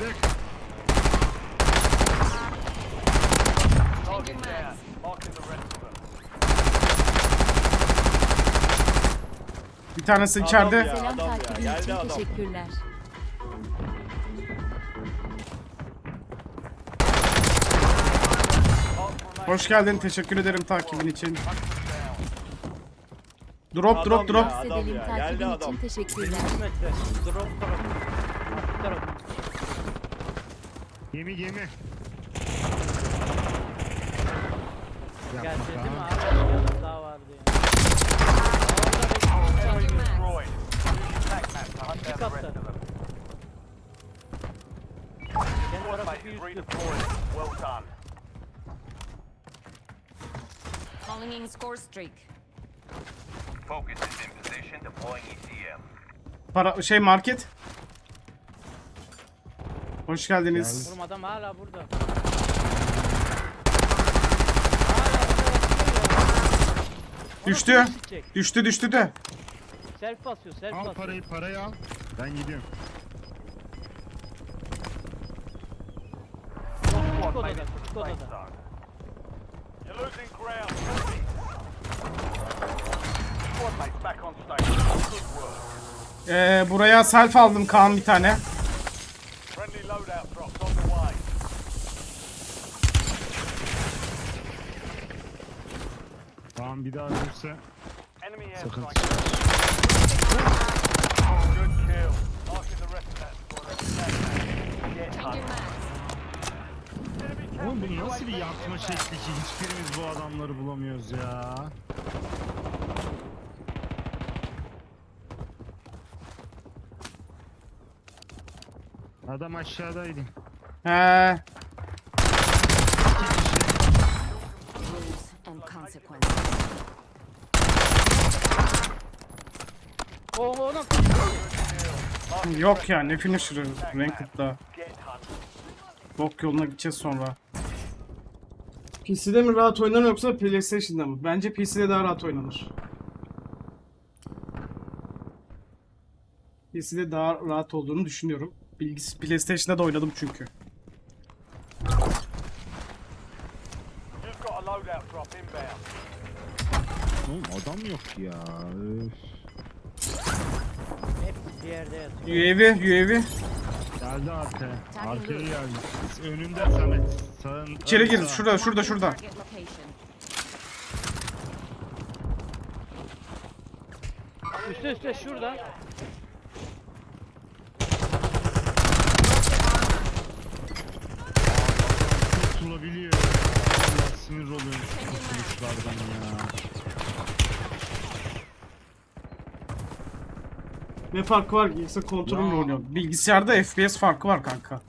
Them. Bir tanesi içeride. ya. Selam adam ya, takibin geldi için adam. teşekkürler. Hoş geldin. Teşekkür ederim takibin için. Drop Adam drop drop. ya. Adam Sedelim geldi takibin adam. için teşekkürler. 100 metre. Drop tarafı. Arka tarafı. Gemi gemi. Gelse Yapma değil mi Kaan. abi? Yanında daha vardı ya. Enemy destroyed. Use your tac map to hunt down the katta. rest of them. Kendi Squad tarafı mate bir is üstü. redeployed. Well done. Calling in score streak. Focus is in position. Deploying ECM. Para şey market. Hoş geldiniz. Oğlum adam hala burada. Düştü. Düştü düştü de. Self basıyor, self Al basıyor. parayı parayı al. Ben gidiyorum. Squad odada, mate is to the küçük safe odada. zone. You're losing ground. Squad mates back on station. Good work. Ee, buraya self aldım Kaan bir tane. Tamam bir daha ölürse Enemy sıkıntı airstrike. çıkar. Good kill. Marking the rest of that squad. Get Changing hunted. mags. Oğlum bu nasıl bir yatma şekli ki hiçbirimiz bu adamları bulamıyoruz ya. Adam aşağıdaydı. He. Yok ya ne finisher'ı Ranked'da. Bok yoluna gideceğiz sonra. PC'de mi rahat oynanır yoksa PlayStation'da mı? Bence PC'de daha rahat oynanır. PC'de daha rahat olduğunu düşünüyorum. Bilgisi PlayStation'da da oynadım çünkü. Oğlum adam yok ya. Öf. Bir yerde yatıyor. UAV, UAV. Geldi arkaya. Arkaya geldi. Önünde Samet. Sağın. İçeri gir. ön sağ. Şurada, şurada, şurada. Üstte üstte şurada. Tutulabiliyor. Allah sinir oluyorum şu kurtuluşlardan ya. Ne farkı var ki? Yoksa kontrolünle Ya. oynuyor. Bilgisayarda FPS farkı var kanka.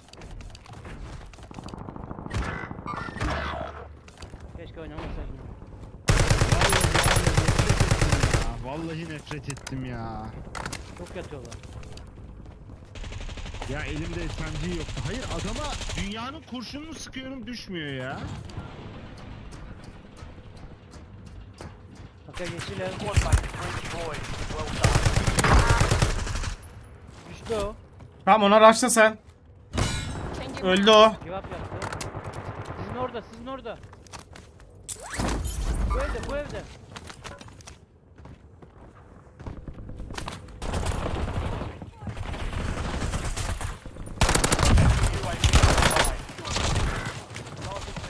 Keşke oynamasaydım. Vallahi nefret ettim ya. Çok yatıyorlar. Ya elimde SMG yoktu. Hayır adama dünyanın kurşununu sıkıyorum düşmüyor ya. Bak ya yeşiller. Squad mate redeployed. Well done. Düştü o. Tamam ona rushla sen. Öldü o. Cevap yaptı. Sizin orada, sizin orada. Bu evde, bu evde.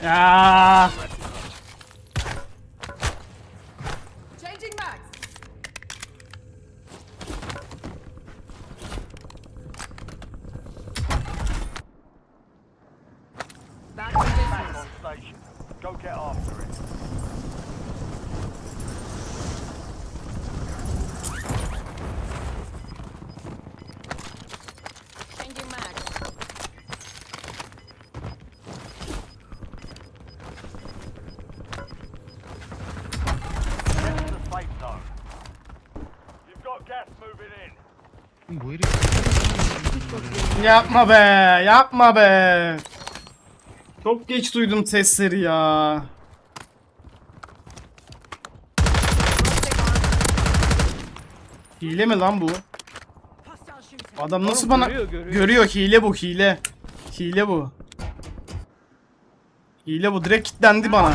Ya. Changing mags. Back to Back business. on station. Go get after it. Yapma be. Yapma be. Çok geç duydum sesleri ya. Hile mi lan bu? Adam nasıl Oğlum bana görüyor, görüyor. görüyor hile bu hile. Hile bu. Hile bu. Direkt kilitlendi bana.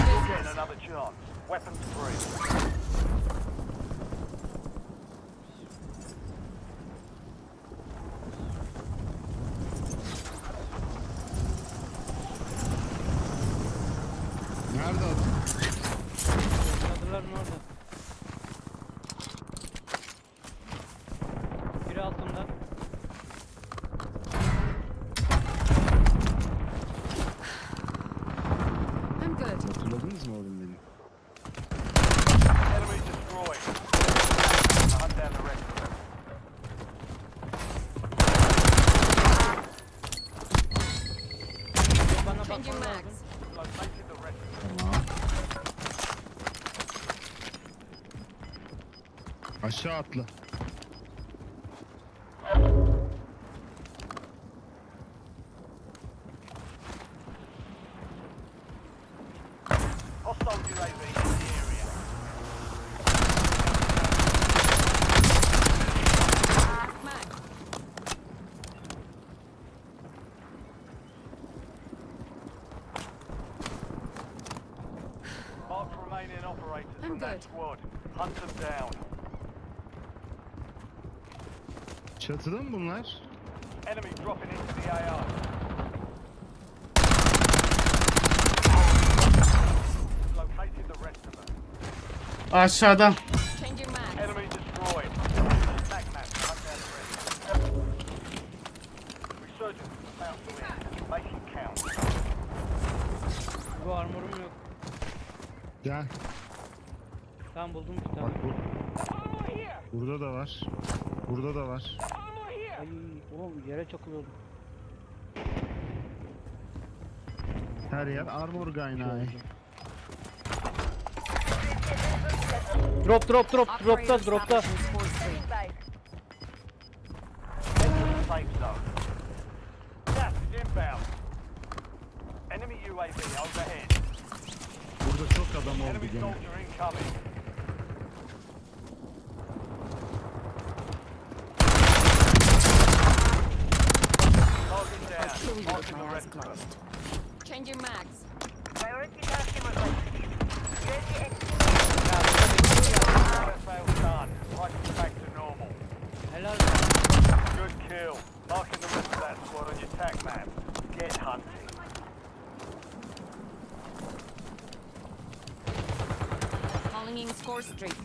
Remaining operators I'm from that good. squad. Hunt them down. Çatıda mı bunlar? Enemy dropping into the AR. Located the rest of them. Aşağıdan. Changing mags. Enemy destroyed. Attack map. Hunt down the rest. Resurgence is about to end. Make it count. Bu armorum yok. Gel. Tamam buldum bir tane. Bak bu. Burada da var. Burada da var. Ay oğlum yere çakılıyordum. Her yer armor kaynağı. Drop drop drop dropta dropta. Burada çok adam oldu gene. soldier incoming. Target down. Kill you with Marking my eyes closed. Changing mags. Right back to normal. Helal. Good kill. Marking the rest of that squad on your tac map. Get hunting. Calling in score streak.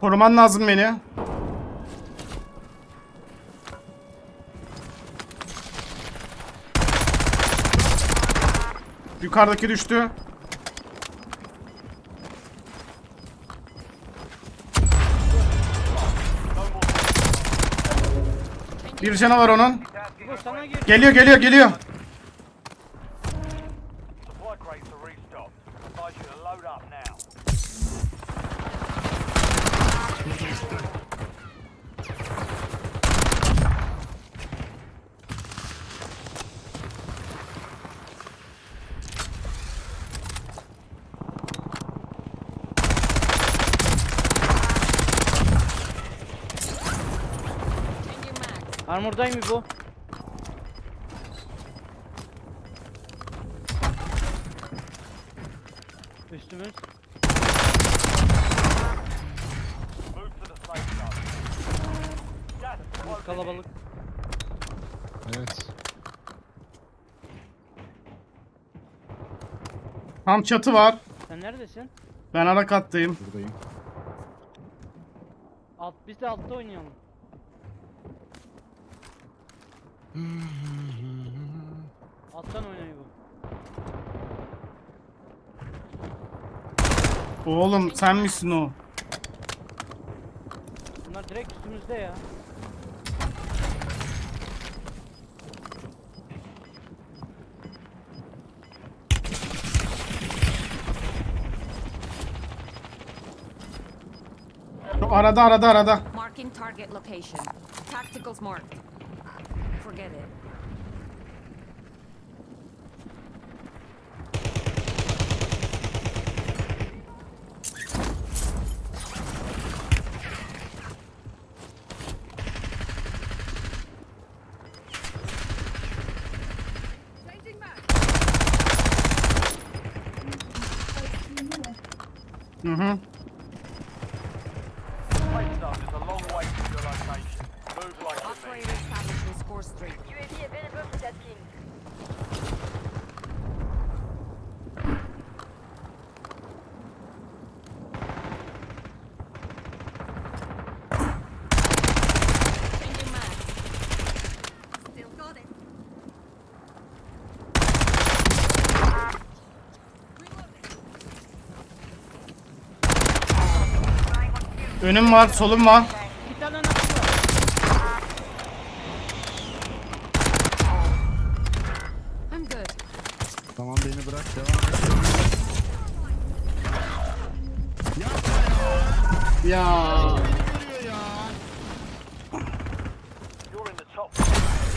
Koruman lazım beni. Yukarıdaki düştü. Bir canı var onun. Geliyor geliyor geliyor. Supply crates are restocked. Advise you to load up now. Burada üstte. Changing mags. Armordayım mı bu? Üstümüz. Closing kalabalık. Evet. Tam çatı var. Sen neredesin? Ben ara kattayım. Buradayım. Alt, biz de altta oynayalım. Alttan oynayın bu. Oğlum sen misin o? Bunlar direkt üstümüzde ya. Şu arada arada arada. Marking target location. Tacticals marked. forget it. Mm-hmm. Önüm var, solum var.